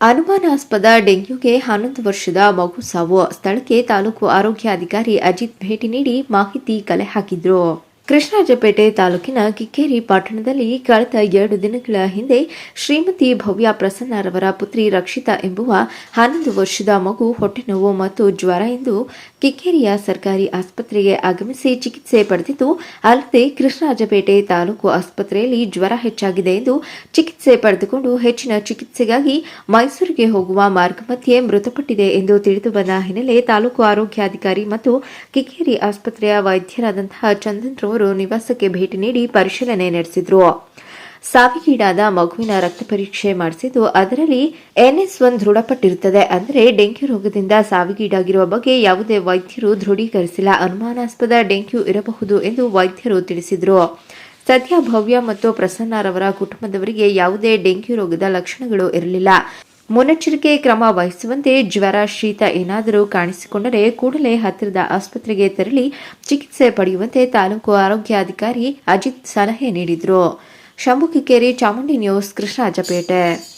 ಅನುಮಾನಾಸ್ಪದ ಡೆಂಗ್ಯೂಗೆ ಹನ್ನೊಂದು ವರ್ಷದ ಮಗು ಸಾವು. ಸ್ಥಳಕ್ಕೆ ತಾಲೂಕು ಆರೋಗ್ಯಾಧಿಕಾರಿ ಅಜಿತ್ ಭೇಟಿ ನೀಡಿ ಮಾಹಿತಿ ಕಲೆ ಹಾಕಿದ್ರು. ಕೃಷ್ಣರಾಜಪೇಟೆ ತಾಲೂಕಿನ ಕಿಕ್ಕೇರಿ ಪಟ್ಟಣದಲ್ಲಿ ಕಳೆದ ಎರಡು ದಿನಗಳ ಹಿಂದೆ ಶ್ರೀಮತಿ ಭವ್ಯ ಪ್ರಸನ್ನರವರ ಪುತ್ರಿ ರಕ್ಷಿತಾ ಎಂಬುವ ಹನ್ನೊಂದು ವರ್ಷದ ಮಗು ಹೊಟ್ಟೆ ನೋವು ಮತ್ತು ಜ್ವರ ಎಂದು ಕಿಕ್ಕೇರಿಯ ಸರ್ಕಾರಿ ಆಸ್ಪತ್ರೆಗೆ ಆಗಮಿಸಿ ಚಿಕಿತ್ಸೆ ಪಡೆದಿದ್ದು, ಅಲ್ಲದೆ ಕೃಷ್ಣರಾಜಪೇಟೆ ತಾಲೂಕು ಆಸ್ಪತ್ರೆಯಲ್ಲಿ ಜ್ವರ ಹೆಚ್ಚಾಗಿದೆ ಎಂದು ಚಿಕಿತ್ಸೆ ಪಡೆದುಕೊಂಡು ಹೆಚ್ಚಿನ ಚಿಕಿತ್ಸೆಗಾಗಿ ಮೈಸೂರಿಗೆ ಹೋಗುವ ಮಾರ್ಗ ಮಧ್ಯೆ ಮೃತಪಟ್ಟಿದೆ ಎಂದು ತಿಳಿದು ಬಂದ ಹಿನ್ನೆಲೆ ತಾಲೂಕು ಆರೋಗ್ಯಾಧಿಕಾರಿ ಮತ್ತು ಕಿಕ್ಕೇರಿ ಆಸ್ಪತ್ರೆಯ ವೈದ್ಯರಾದಂತಹ ಚಂದನ್ ರವರು ನಿವಾಸಕ್ಕೆ ಭೇಟಿ ನೀಡಿ ಪರಿಶೀಲನೆ ನಡೆಸಿದರು. ಸಾವಿಗೀಡಾದ ಮಗುವಿನ ರಕ್ತ ಪರೀಕ್ಷೆ ಮಾಡಿಸಿದ್ದು ಅದರಲ್ಲಿ ಎನ್ಎಸ್ ಒನ್ ದೃಢಪಟ್ಟಿರುತ್ತದೆ ಅಂದರೆ ಡೆಂಗ್ಯೂ ರೋಗದಿಂದ ಸಾವಿಗೀಡಾಗಿರುವ ಬಗ್ಗೆ ಯಾವುದೇ ವೈದ್ಯರು ದೃಢೀಕರಿಸಿಲ್ಲ. ಅನುಮಾನಾಸ್ಪದ ಡೆಂಗ್ಯೂ ಇರಬಹುದು ಎಂದು ವೈದ್ಯರು ತಿಳಿಸಿದರು. ಸದ್ಯ ಭವ್ಯ ಮತ್ತು ಪ್ರಸನ್ನರವರ ಕುಟುಂಬದವರಿಗೆ ಯಾವುದೇ ಡೆಂಗ್ಯೂ ರೋಗದ ಲಕ್ಷಣಗಳು ಇರಲಿಲ್ಲ. ಮುನ್ನೆಚ್ಚರಿಕೆ ಕ್ರಮ ವಹಿಸುವಂತೆ ಜ್ವರ ಶೀತ ಏನಾದರೂ ಕಾಣಿಸಿಕೊಂಡರೆ ಕೂಡಲೇ ಹತ್ತಿರದ ಆಸ್ಪತ್ರೆಗೆ ತೆರಳಿ ಚಿಕಿತ್ಸೆ ಪಡೆಯುವಂತೆ ತಾಲೂಕು ಆರೋಗ್ಯಾಧಿಕಾರಿ ಅಜಿತ್ ಸಲಹೆ ನೀಡಿದರು. ಶಂಭು ಕಿಕ್ಕೇರಿ ಚಾಮುಂಡಿ ನ್ಯೂಸ್ ಕೃಷ್ಣರಾಜಪೇಟೆ.